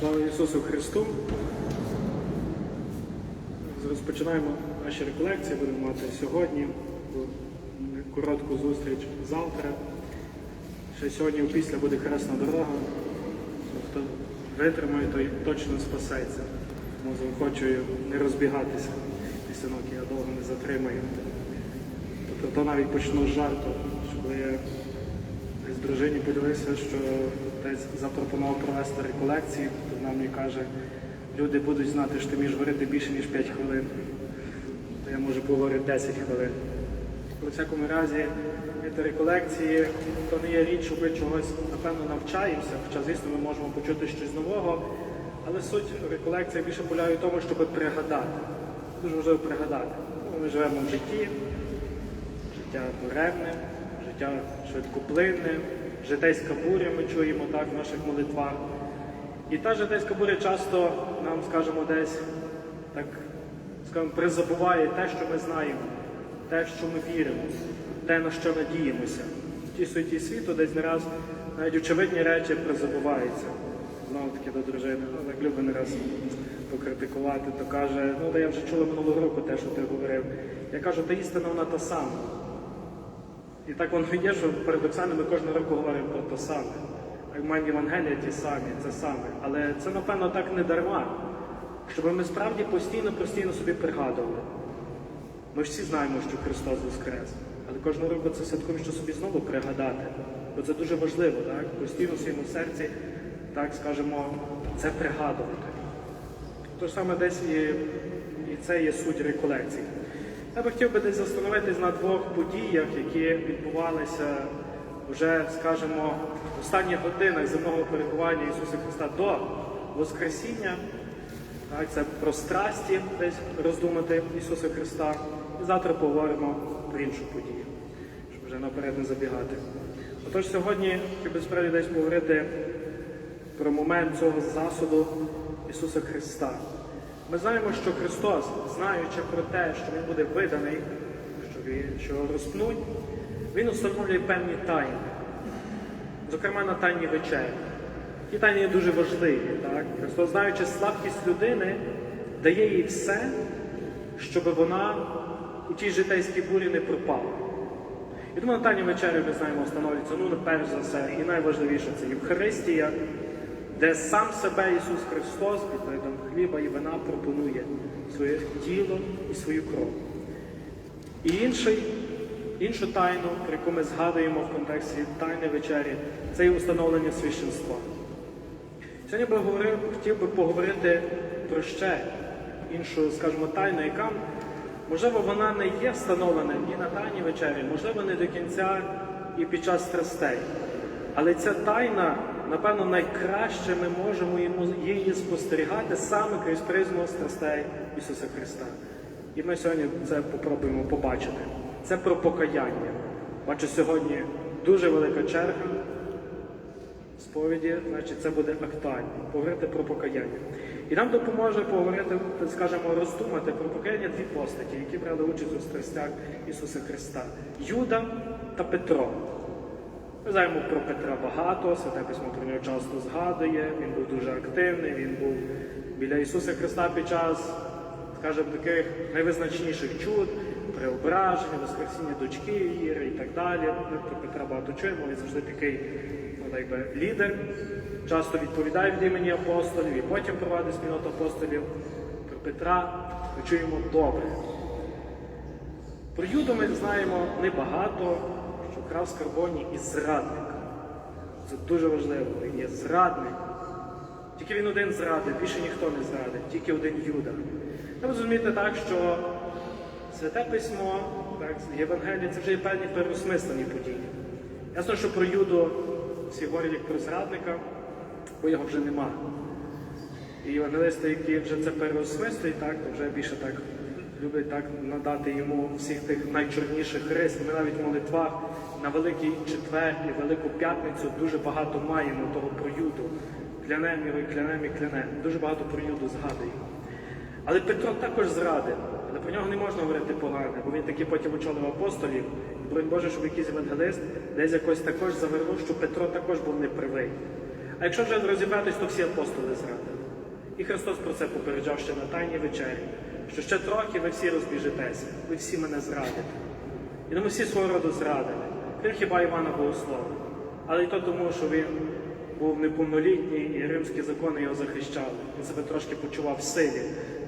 Слава Ісусу Христу! Розпочинаємо наші реколекції, будемо мати сьогодні коротку зустріч завтра. Ще сьогодні після буде хресна дорога. Хто витримає, той точно спасеться. Тому заохочую не розбігатися після ноги, я довго не затримаю. Тобто то навіть почну з жарту, що коли я десь дружині поділився, що десь запропонував провести реколекції, то вона мені каже, люди будуть знати, що ти вмієш говорити більше, ніж 5 хвилин. То я можу поговорити 10 хвилин. У всякому разі, від реколекції то не є річ, що ми чогось, напевно, навчаємося, хоча, звісно, ми можемо почути щось нового, але суть реколекції більше полягає в тому, щоб пригадати. Дуже важливо пригадати. Ми живемо в житті, життя буремне, життя швидкоплинне, житейська буря ми чуємо так в наших молитвах. І та житейська буря часто нам, скажімо, десь так скажімо, призабуває те, що ми знаємо, те, що ми віримо, те, на що надіємося. В тій суті світу десь не раз навіть очевидні речі призабуваються. Знову таки до дружини, ну так любить не раз покритикувати, то каже, ну та я вже чула минулого року те, що ти говорив. Я кажу, та істина вона та сама. І так воно є, що парадоксально ми кожного року говоримо про те саме. Як Євангелія ті самі, це саме. Але це, напевно, так не дарма, щоб ми справді постійно-постійно собі пригадували. Ми ж всі знаємо, що Христос Воскрес. Але кожного року це святкуємо, що собі знову пригадати. Бо це дуже важливо, так? Постійно в своєму серці, так скажемо, це пригадувати. То ж саме десь і, і це є суть реколекції. Я би хотів би десь застановитись на двох подіях, які відбувалися вже, скажімо, в останніх годинах земного перебування Ісуса Христа до Воскресіння. Так, це про страсті десь роздумати Ісуса Христа. І завтра поговоримо про іншу подію, щоб вже наперед не забігати. Отож, сьогодні хотів би справді десь поговорити про момент цього засуду Ісуса Христа. Ми знаємо, що Христос, знаючи про те, що Він буде виданий, що, його розпнуть, Він установлює певні тайни, зокрема на тайні вечері. Ті тайни є дуже важливі. Так? Христос, знаючи слабкість людини, дає їй все, щоб вона у тій житейській бурі не пропала. І тому на тайні вечері, ми знаємо, встановлюється, ну, перш за все, і найважливіше це Євхаристія, де сам себе Ісус Христос під видом хліба і вина пропонує своє тіло і свою кров. І інший, іншу тайну, про яку ми згадуємо в контексті Тайни вечері, це є установлення священства. Сьогодні би говорив, хотів би поговорити про ще іншу, скажімо, тайну, яка, можливо, вона не є встановлена ні на тайній вечері, можливо, не до кінця і під час страстей. Але ця тайна, напевно, найкраще ми можемо її спостерігати саме крізь призму страстей Ісуса Христа. І ми сьогодні це попробуємо побачити. Це про покаяння. Бачу, сьогодні дуже велика черга сповіді, значить це буде актуально. Поговорити про покаяння. І нам допоможе поговорити, скажімо, роздумати про покаяння дві постаті, які брали участь у страстях Ісуса Христа Юда та Петро. Ми знаємо про Петра багато, Святе Письмо про нього часто згадує, він був дуже активний, він був біля Ісуса Христа під час, скажімо, таких найвизначніших чуд, преображення, воскресіння дочки Іри і так далі. Ми про Петра багато чуємо, він завжди такий ну, так би, лідер, часто відповідає від імені апостолів і потім провадить спільноту апостолів. Про Петра ми чуємо добре. Про Юду ми знаємо небагато, крав скарбоні і зрадник. Це дуже важливо. Він є зрадник. Тільки він один зрадив, більше ніхто не зрадив, тільки один Юда. Треба зрозуміти так, що Святе Письмо, так, Євангеліє це вже є певні переосмислені події. Ясно, що про Юду всі говорять як про зрадника, бо його вже нема. І євангелисти, які вже це переосмислюють, так, то вже більше так люблять так надати йому всіх тих найчорніших рис. Ми навіть в молитвах на Великий Четвер і Велику П'ятницю дуже багато маємо того про Юду. Клянем його і клянем і клянем. Дуже багато про Юду згадуємо. Але Петро також зрадив. Але про нього не можна говорити погано, бо він таки потім очолив апостолів. І боронь Боже, щоб якийсь евангелист десь якось також завернув, що Петро також був неправий. А якщо вже розібратись, то всі апостоли зрадили. І Христос про це попереджав ще на Тайній вечері, що ще трохи ви всі розбіжетеся, ви всі мене зрадите. І тому всі свого роду зрадили. Крім хіба Івана Богослова. Але й то тому, що він був неповнолітній і римські закони його захищали. Він себе трошки почував в силі,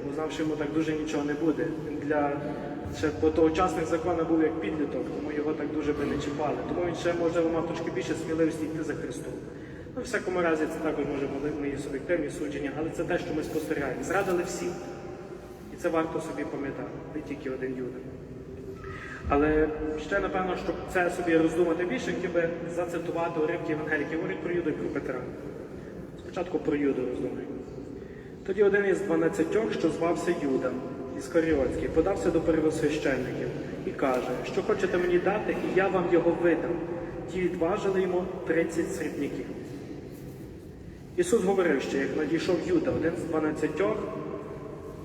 бо знав, що йому так дуже нічого не буде. Для ще по тогочасних законах був як підліток, тому його так дуже би не чіпали. Тому він ще, можливо, мав трошки більше сміливості йти за Христом. Ну, в всякому разі, це також може бути мої суб'єктивні судження, але це те, що ми спостерігаємо. Зрадили всі. І це варто собі пам'ятати, не тільки один юда. Але ще напевно, щоб це собі роздумати більше, хотів би зацитувати уривки Євангелії, говорить про Юду і про Петра. Спочатку про Юду роздумуємо. Тоді один із дванадцятьох, що звався Юда, Іскаріотський, подався до первосвященників і каже, що хочете мені дати, і я вам його видам. Ті відважили йому 30 срібняків. Ісус говорив ще, як надійшов Юда, один з дванадцятьох,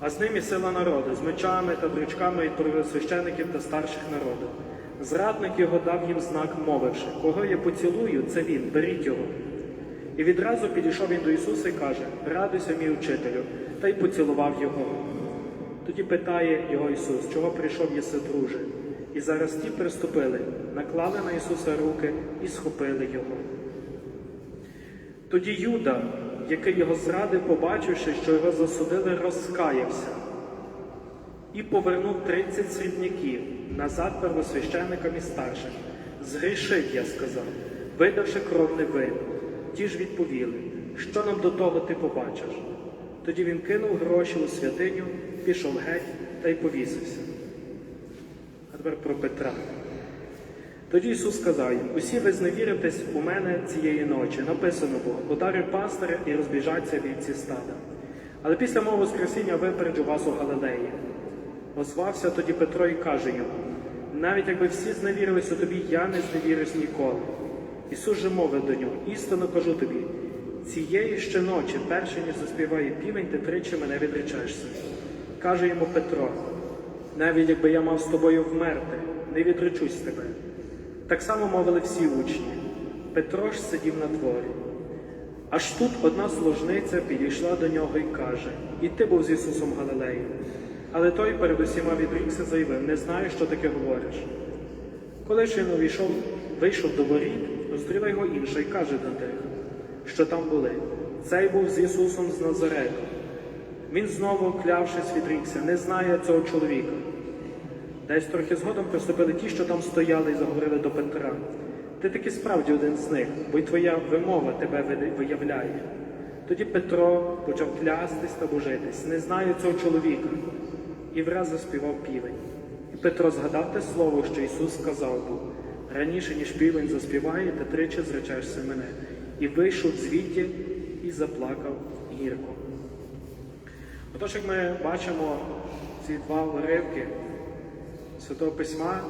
а з ним і сила народу, з мечами та дрючками від первосвящеників та старших народу. Зрадник його дав їм знак, мовивши, кого я поцілую, це він, беріть його. І відразу підійшов він до Ісуса і каже: Радуйся, мій учителю, та й поцілував його. Тоді питає його Ісус, чого прийшов єси, друже? І зараз ті приступили, наклали на Ісуса руки і схопили його. Тоді Юда, який його зрадив, побачивши, що його засудили, розкаявся і повернув 30 срібняків назад первосвященникам і старшим. Згрішив, я сказав, видавши кров невинну. Ті ж відповіли, що нам до того ти побачиш. Тоді він кинув гроші у святиню, пішов геть та й повісився. А тепер про Петра. Тоді Ісус сказав їм, усі ви зневіритесь у мене цієї ночі. Написано було, ударив пастиря і розбіжаться вівці стада. Але після мого Воскресіння випереджу вас у Галилеї. Озвався тоді Петро і каже йому, навіть якби всі зневірились у тобі, я не зневірюсь ніколи. Ісус же мовив до нього, істинно кажу тобі, цієї ще ночі, перше ніж заспіває півень, ти тричі мене відречешся. Каже йому Петро, навіть якби я мав з тобою вмерти, не відречусь тебе. Так само мовили всі учні. Петро ж сидів на дворі. Аж тут одна служниця підійшла до нього і каже: І ти був з Ісусом Галилеї. Але той перед усіма відрікся заявив, не знаю, що таке говориш. Коли ж він увійшов, вийшов до воріт, зустріла його інша і каже до тих, що там були. Цей був з Ісусом з Назарету. Він знову, клявшись, відрікся, не знає цього чоловіка. Десь трохи згодом приступили ті, що там стояли і заговорили до Петра. Ти таки справді один з них, бо й твоя вимова тебе виявляє. Тоді Петро почав клястись та божитись, не знаю цього чоловіка, і враз заспівав півень. І Петро згадав те слово, що Ісус сказав був, раніше, ніж півень заспіває, ти тричі зречешся мене. І вийшов звідти і заплакав гірко. Отож, як ми бачимо ці два уривки Святого Письма,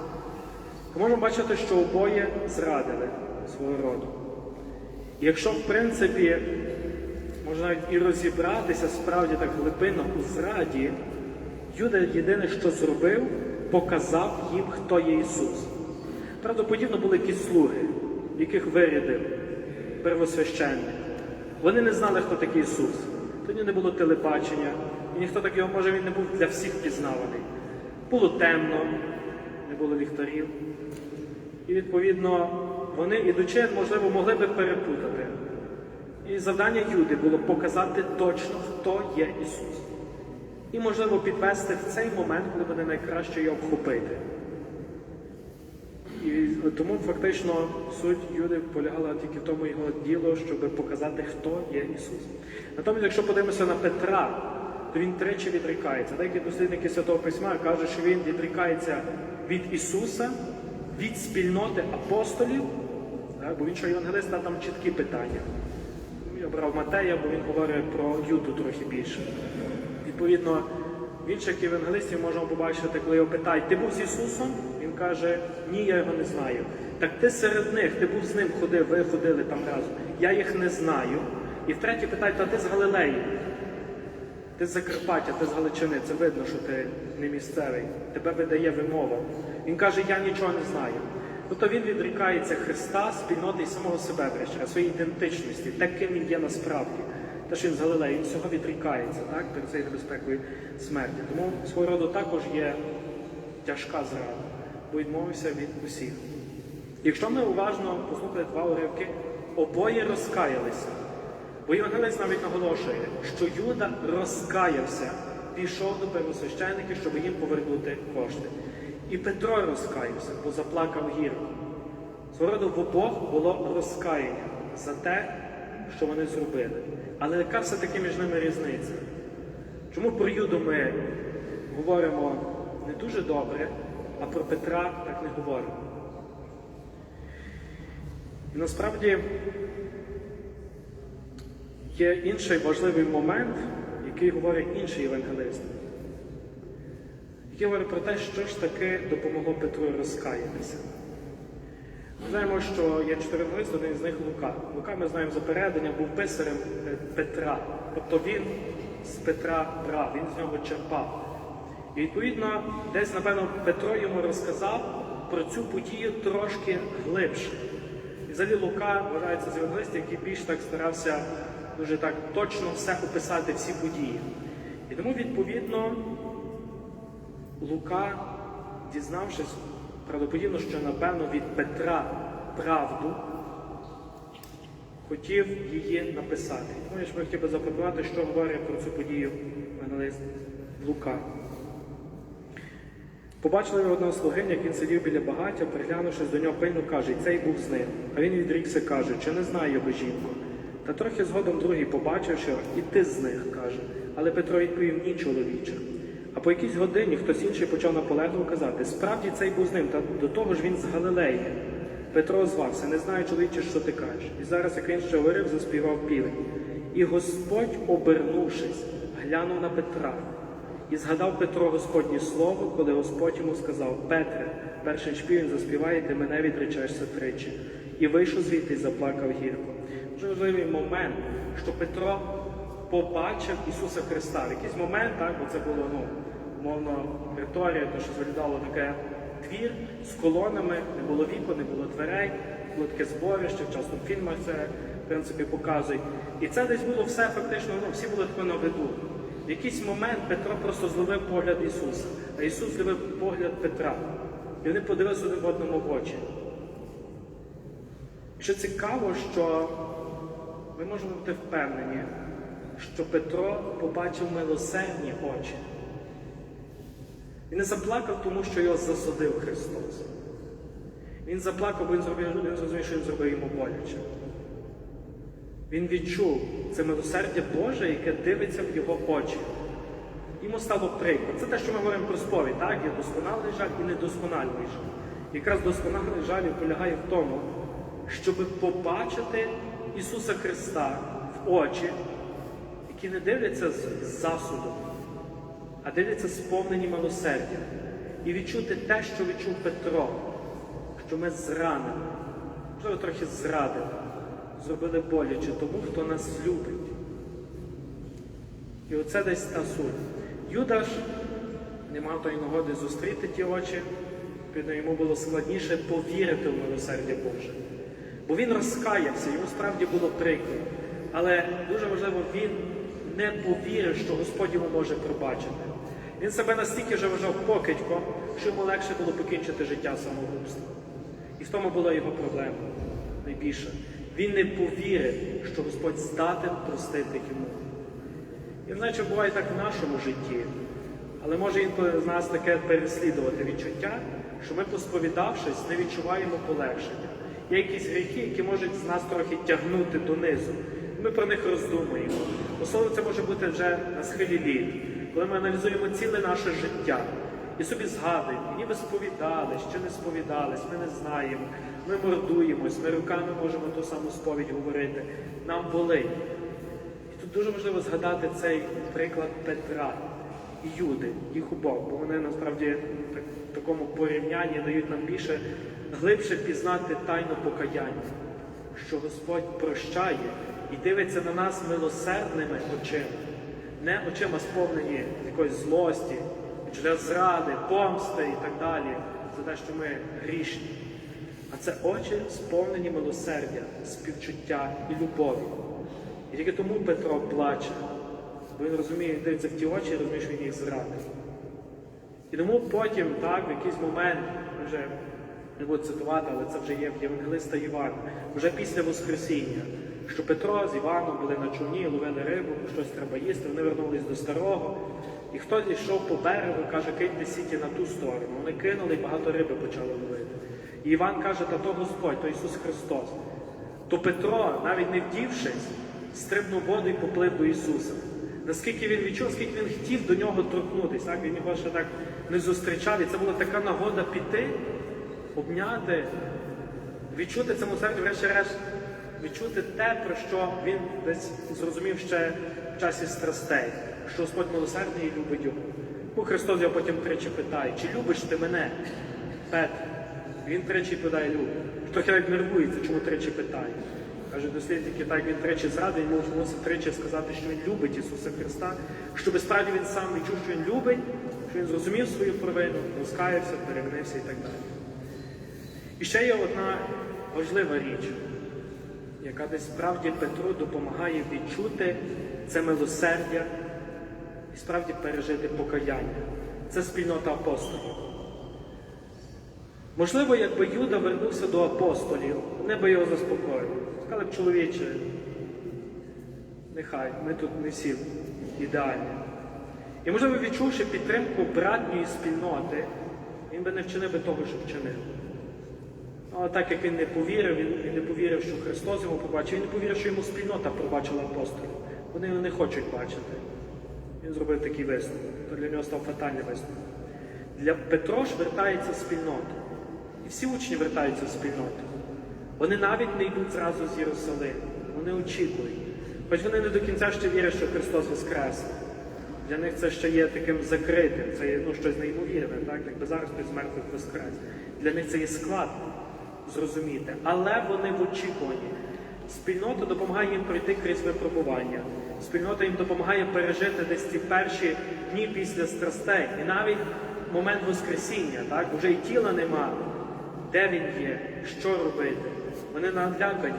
то можемо бачити, що обоє зрадили свого роду. І якщо, в принципі, можна навіть і розібратися справді так глибинно у зраді, Юда єдине, що зробив, показав їм, хто є Ісус. Правдоподібно були якісь слуги, яких вирядив первосвященник. Вони не знали, хто такий Ісус. Тоді не було телебачення, і ніхто так його, може, він не був для всіх пізнаваний. Було темно, не було ліхтарів. І відповідно вони, ідучи, можливо, могли би перепутати. І завдання Юди було показати точно, хто є Ісус. І, можливо, підвести в цей момент, коли буде найкраще його обхопити. І тому фактично суть Юди полягала тільки в тому його діло, щоб показати, хто є Ісус. Натомість, якщо подивимося на Петра, він тричі відрікається. Деякі дослідники Святого Письма кажуть, що він відрікається від Ісуса, від спільноти апостолів, бо він що євангелист, там чіткі питання. Я брав Матея, бо він говорить про Юду трохи більше. Відповідно, в інших євангелистів можемо побачити, коли його питають, ти був з Ісусом? Він каже, ні, я його не знаю. Так ти серед них, ти був з ним ходив, ви ходили там разом. Я їх не знаю. І втретє питають, та ти з Галилеї. Ти з Закарпаття, ти з Галичини, це видно, що ти не місцевий. Тебе видає вимова. Він каже, я нічого не знаю. Тобто він відрікається Христа, спільноти і самого себе, врешті, своєї ідентичності, таким він є насправді. Те, що він з Галилеї, він всього відрікається так, перед цією небезпекою смерті. Тому свого роду також є тяжка зрада, бо відмовився від усіх. Якщо ми уважно послухали два уривки, обоє розкаялися. Бо Євангелець навіть наголошує, що Юда розкаявся, пішов до первосвященників, щоб їм повернути кошти. І Петро розкаявся, бо заплакав гірко. Свого роду в обох було розкаяння за те, що вони зробили. Але яка все-таки між ними різниця? Чому про Юду ми говоримо не дуже добре, а про Петра так не говоримо? І насправді є інший важливий момент, який говорить інший євангелист, який говорить про те, що ж таки допомогло Петру розкаятися. Ми знаємо, що є чотири євангелисти, один з них Лука. Лука, ми знаємо за передання, був писарем е, Петра. Тобто він з Петра брав, він з нього черпав. І відповідно, десь, напевно, Петро йому розказав про цю подію трошки глибше. І взагалі Лука вважається з євангелистів, який більш так старався дуже так точно все описати, всі події. І тому, відповідно, Лука, дізнавшись правдоподібно, що напевно від Петра правду, хотів її написати. Тому я ж би хотів би запропонувати, що говорить про цю подію евангелист Лука. Побачили ви одного слугиня, як він сидів біля багаття, приглянувшись до нього пильно, каже, цей був з ним. А він відрікся, каже, чи не знає його жінку. Та трохи згодом другий побачив, що і ти з них, каже. Але Петро відповів, ні, чоловіче. А по якійсь годині хтось інший почав наполегливо казати, справді цей був з ним, та до того ж він з Галилеї. Петро звався, не знаю, чоловіче, що ти кажеш. І зараз, як він ще говорив, заспівав півень. І Господь, обернувшись, глянув на Петра. І згадав Петро Господнє слово, коли Господь йому сказав: Петре, перший шпівень заспіває, ти мене відречешся тричі. І вийшов звідти і заплакав гірко. Дуже важливий момент, що Петро побачив Ісуса Христа. В якийсь момент, так, бо це було ну, умовно територія, то що виглядало таке двір з колонами, не було вікон, не було дверей, було таке зборище, часто в фільмах це в принципі показують. І це десь було все фактично, ну, всі були тако на виду. В якийсь момент Петро просто зловив погляд Ісуса, а Ісус зловив погляд Петра. І вони подивилися один в одному в очі. Що цікаво, що ми можемо бути впевнені, що Петро побачив милосердні очі. Він не заплакав, тому що його засудив Христос. Він заплакав, бо він, зрозумів, що він зробив йому боляче. Він відчув це милосердя Боже, яке дивиться в його очі. Йому стало прикро. Це те, що ми говоримо про сповідь, так? Є досконалий жаль і недосконалий жаль. Якраз досконалий жаль полягає в тому, щоб побачити Ісуса Христа в очі, які не дивляться з засудом, а дивляться сповнені милосердя. І відчути те, що відчув Петро, що ми зранені, можливо, трохи зрадили, зробили боляче тому, хто нас любить. І оце десь та суть. Юда ж не мав тої нагоди зустріти ті очі, йому було складніше повірити в милосердя Боже. Бо він розкаявся, йому справді було прикро. Але дуже важливо, він не повірив, що Господь йому може пробачити. Він себе настільки вже вважав покидьком, що йому легше було покінчити життя самогубством. І в тому була його проблема найбільша. Він не повірив, що Господь здатен простити йому. І знаєте, буває так в нашому житті, але може інколи з нас таке переслідувати відчуття, що ми, посповідавшись, не відчуваємо полегшення. Є якісь гріхи, які можуть з нас трохи тягнути донизу. Ми про них роздумуємо. Особливо це може бути вже на схилі літ, коли ми аналізуємо ціле наше життя і собі згадуємо, ніби сповідались чи не сповідались, ми не знаємо, ми мордуємось, ми руками можемо ту саму сповідь говорити. Нам болить. І тут дуже важливо згадати цей приклад Петра і Юди, їх обох, бо вони насправді в такому порівнянні дають нам більше глибше пізнати тайну покаяння, що Господь прощає і дивиться на нас милосердними очима, не очима сповнені якоїсь злості, відчуття зради, помсти і так далі, за те, що ми грішні. а це очі сповнені милосердя, співчуття і любові. І тільки тому Петро плаче, бо він розуміє, дивиться в ті очі і розуміє, що він їх зрадив. І тому потім, так, в якийсь момент, вже не буду цитувати, але це вже є в Євангелиста Івана, вже після Воскресіння, що Петро з Іваном були на човні, ловили рибу, щось треба їсти, вони вернулись до старого. І хтось йшов по берегу, каже, киньте сіті на ту сторону. Вони кинули і багато риби почали ловити. І Іван каже, та то Господь, то Ісус Христос. То Петро, навіть не вдівшись, стрибнув воду і поплив до Ісуса. Наскільки він відчув, скільки він хотів до нього торкнутися, він його ще так не зустрічав. І це була така нагода піти, обняти, відчути це милосердя, врешті-решт, відчути те, про що він десь зрозумів ще в часі страстей, що Господь милосердний і любить його. Бо Христос його потім тричі питає, чи любиш ти мене, Петр? Він тричі відповідає, любить. Трохи навіть нервується, чому тричі питає. Каже, дослідники, так він тричі зрадив, він мусив тричі сказати, що він любить Ісуса Христа, щоб справді він сам відчув, що він любить, що він зрозумів свою провину, розкаявся, перемінився і так далі. І ще є одна важлива річ, яка десь справді Петру допомагає відчути це милосердя і справді пережити покаяння. Це спільнота апостолів. Можливо, якби Юда вернувся до апостолів, вони би його заспокоїли. Сказали б, чоловіче, нехай, ми тут не всі ідеальні. І, можливо, відчувши підтримку братньої спільноти, він би не вчинив би того, що вчинив. Але так як він не повірив, він, він не повірив, що Христос йому побачив, він не повірив, що йому спільнота пробачила апостолів. Вони його не хочуть бачити. Він зробив такий висновок. То для нього став фатальний висновок. Для Петро ж вертається спільнота. І всі учні вертаються в спільноту. Вони навіть не йдуть зразу з Єрусалиму. Вони очікують. Хоч вони не до кінця ще вірять, що Христос Воскрес. Для них це ще є таким закритим, це є ну, щось неймовірне, так? якби зараз хтось мертвих Воскрес. Для них це є складно зрозуміти. Але вони в очікуванні. Спільнота допомагає їм пройти крізь випробування. Спільнота їм допомагає пережити десь ці перші дні після страстей. І навіть момент Воскресіння, так? вже і тіла нема. Де він є, що робити. Вони налякані.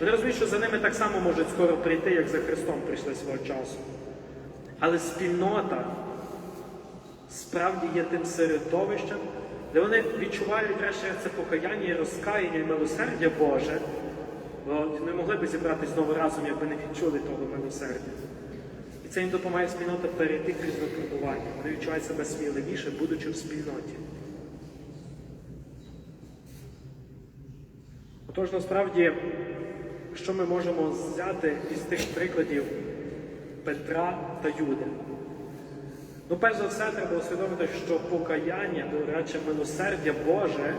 Вони розуміють, що за ними так само можуть скоро прийти, як за Христом прийшли свого часу. Але спільнота справді є тим середовищем, де вони відчувають речі це покаяння і розкаяння і милосердя Боже, бо не могли б зібратися знову разом, якби не відчули того милосердя. І це їм допомагає спільнота перейти крізь випробування. Вони відчувають себе сміливіше, будучи в спільноті. Отож, насправді, що ми можемо взяти із тих прикладів Петра та Юди? Ну, перш за все, треба усвідомити, що покаяння, до речі, милосердя Боже,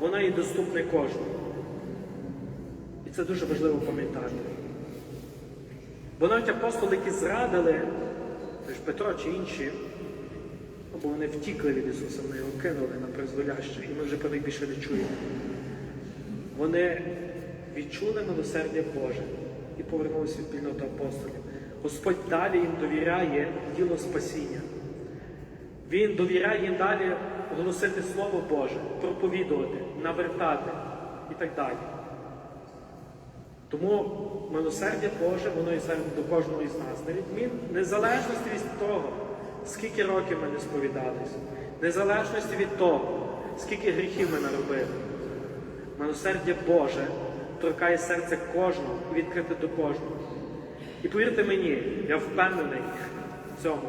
воно є доступне кожному. І це дуже важливо пам'ятати. Бо навіть апостоли, які зрадили, тож Петро чи інші, ну, бо вони втікли від Ісуса, вони його кинули на призволяще, і ми вже про них більше не чуємо. Вони відчули милосердя Боже і повернулися в спільноту апостолів. Господь далі їм довіряє діло спасіння. Він довіряє їм далі голосити Слово Боже, проповідувати, навертати і так далі. Тому милосердя Боже, воно і зараз до кожного із нас. На відмін незалежності від того, скільки років ми не сповідались, незалежності від того, скільки гріхів ми наробили. Милосердя Боже торкає серце кожного відкрите до кожного. І повірте мені, я впевнений в цьому,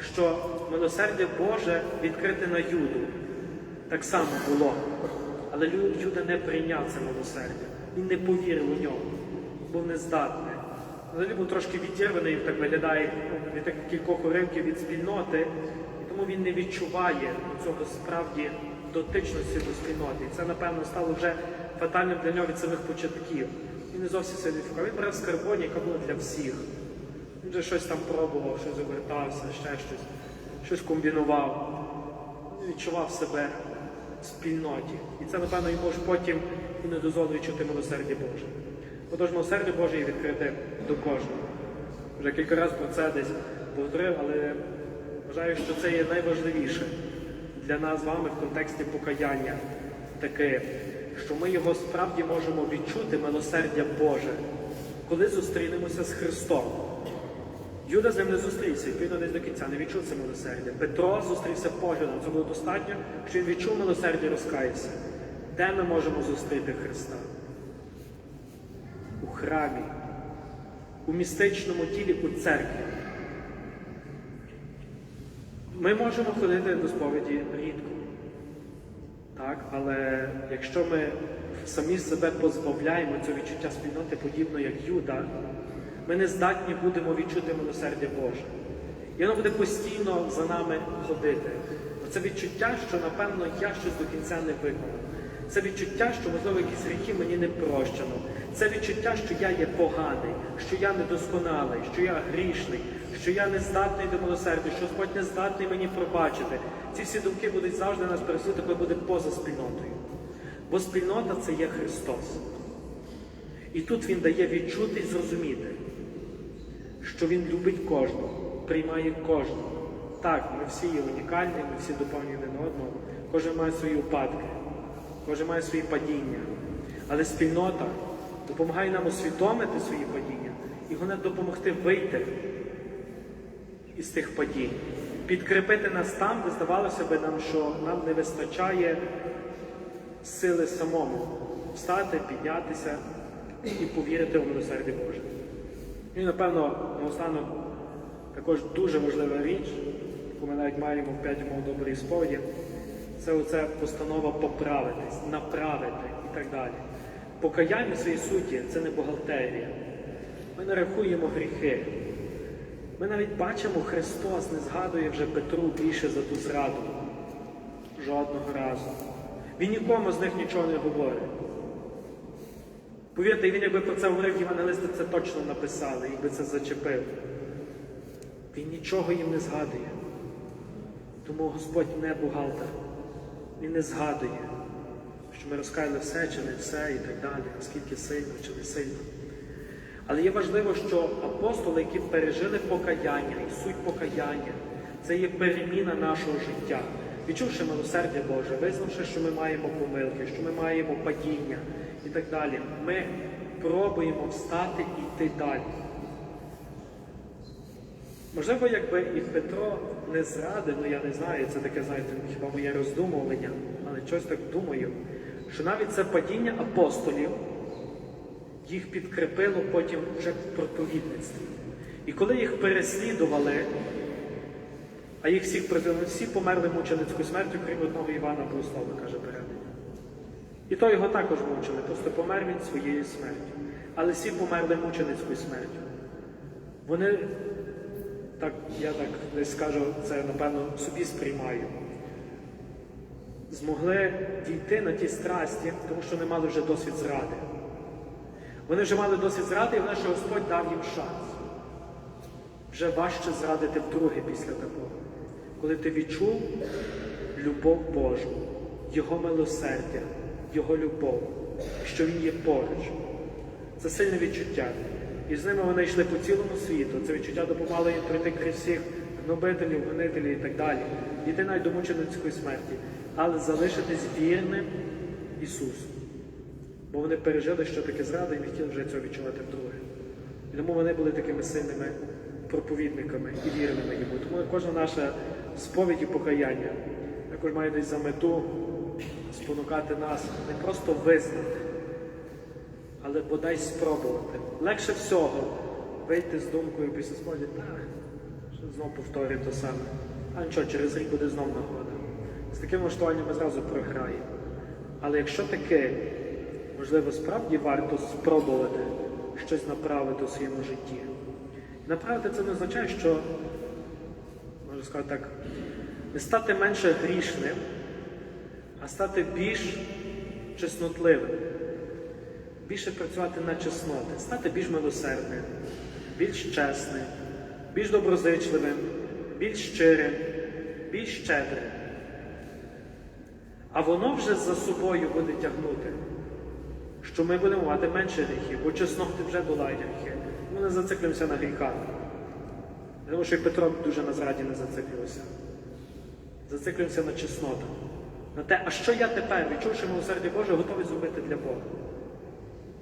що милосердя Боже відкрите на Юду. Так само було. Але Юда не прийняв це милосердя. Він не повірив у нього, був нездатний. Взагалі був трошки відірваний, так виглядає від таких кількох уривків від спільноти, і тому він не відчуває цього справді дотичності до спільноти. І це, напевно, стало вже фатальним для нього від самих початків. Він не зовсім себе відчував. Він брав скарбоні, яка була для всіх. Вже щось там пробував, щось обертався, ще щось, щось комбінував. Відчував себе в спільноті. І це, напевно, йому ж потім і не дозволить чути милосердя Боже. Отож, милосердя Боже є відкрите до кожного. Вже кілька разів про це десь повторив, але вважаю, що це є найважливіше для нас з вами в контексті покаяння таке що ми його справді можемо відчути милосердя Боже, коли зустрінемося з Христом. Юда з ним не зустрівся, відповідно десь до кінця, не відчув це милосердя. Петро зустрівся поглядом. Це було достатньо, що він відчув милосердя і розкаявся. Де ми можемо зустріти Христа? У храмі, у містичному тілі, у церкві. Ми можемо ходити до сповіді рідко. Так? Але якщо ми самі себе позбавляємо цього відчуття спільноти, подібно як Юда, ми не здатні будемо відчути милосердя Боже. І воно буде постійно за нами ходити. Це відчуття, що, напевно, я щось до кінця не виконав. Це відчуття, що, можливо, якісь гріхи мені не прощено. Це відчуття, що я є поганий, що я недосконалий, що я грішний, що я не здатний до милосердя, що Господь не здатний мені пробачити. Ці всі думки будуть завжди нас переслідувати, коли буде поза спільнотою. Бо спільнота це є Христос. І тут Він дає відчути і зрозуміти, що Він любить кожного, приймає кожного. Так, ми всі є унікальні, ми всі доповнюємо один одного, кожен має свої упадки, кожен має свої падіння. Але спільнота допомагає нам усвідомити свої падіння і головне допомогти вийти із тих падінь, підкріпити нас там, де здавалося би нам, що нам не вистачає сили самому встати, піднятися і повірити в милосердя Боже. І, напевно, наостанок також дуже важлива річ, яку ми навіть маємо в п'ять мов доброї сповіді, це оця постанова поправитись, направити і так далі. Покаяння в своїй суті це не бухгалтерія. Ми не рахуємо гріхи. Ми навіть бачимо, Христос не згадує вже Петру більше за ту зраду. Жодного разу. Він нікому з них нічого не говорить. Повірте, він якби про це говорив, євангелисти це точно написали, якби це зачепив. Він нічого їм не згадує. Тому Господь не бухгалтер. Він не згадує, що ми розкаяли все чи не все і так далі, наскільки сильно чи не сильно. Але є важливо, що апостоли, які пережили покаяння і суть покаяння, це є переміна нашого життя. Відчувши милосердя Боже, визнавши, що ми маємо помилки, що ми маємо падіння і так далі, ми пробуємо встати і йти далі. Можливо, якби і Петро не зрадив, ну я не знаю, це таке, знаєте, хіба моє роздумування, але щось так думаю, що навіть це падіння апостолів їх підкрепило потім вже в проповідництві. І коли їх переслідували, а їх всіх всі померли мученицькою смертю, крім одного Івана Богослова, каже переданий. І то його також мучили, просто помер він своєю смертю. Але всі померли мученицькою смертю. Вони, так, я так десь скажу, це напевно собі сприймаю, змогли дійти на ті страсті, тому що не мали вже досвід зради. Вони вже мали досвід зради, і вони, що Господь дав їм шанс. Вже важче зрадити вдруге після такого. Коли ти відчув любов Божу, Його милосердя, Його любов, що Він є поруч. Це сильне відчуття. І з ними вони йшли по цілому світу. Це відчуття допомагало їм пройти крізь всіх гнобителів, гонителів і так далі. Йти навіть до мученицької смерті, але залишитись вірним Ісусу. Бо вони пережили, що таке зрада, і не хотіли вже цього відчувати вдруге. І тому вони були такими сильними проповідниками і вірними йому. Тому кожна наша сповідь і покаяння також має десь за мету спонукати нас не просто визнати, але бодай спробувати. Легше всього вийти з думкою після так, що знов повторюю те саме. А нічого, через рік буде знов нагода. З таким влаштуванням ми зразу програємо. Але якщо таке, можливо, справді варто спробувати щось направити у своєму житті. Направити це не означає, що, можна сказати так, не стати менше грішним, а стати більш чеснотливим, більше працювати на чесноти, стати більш милосердним, більш чесним, більш доброзичливим, більш щирим, більш щедрим. А воно вже за собою буде тягнути, що ми будемо мати менше гріхів, бо чесноти вже долають гріхи. Ми не зациклюємося на гріхах. Тому що і Петро дуже на зраді не зациклювався. Зациклюємося на чеснотах. На те, а що я тепер, відчувши милосердя Боже, готовий зробити для Бога.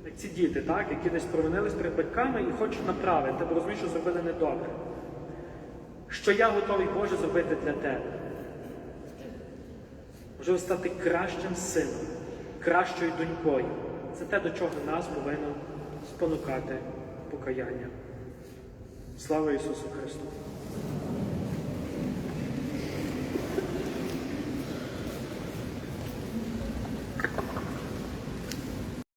Як ці діти, так, які десь провинились перед батьками і хочуть направити, бо розуміють, що зробили недобре. Що я готовий Боже зробити для тебе? Можливо, стати кращим сином, кращою донькою. Це те, до чого нас повинно спонукати покаяння. Слава Ісусу Христу!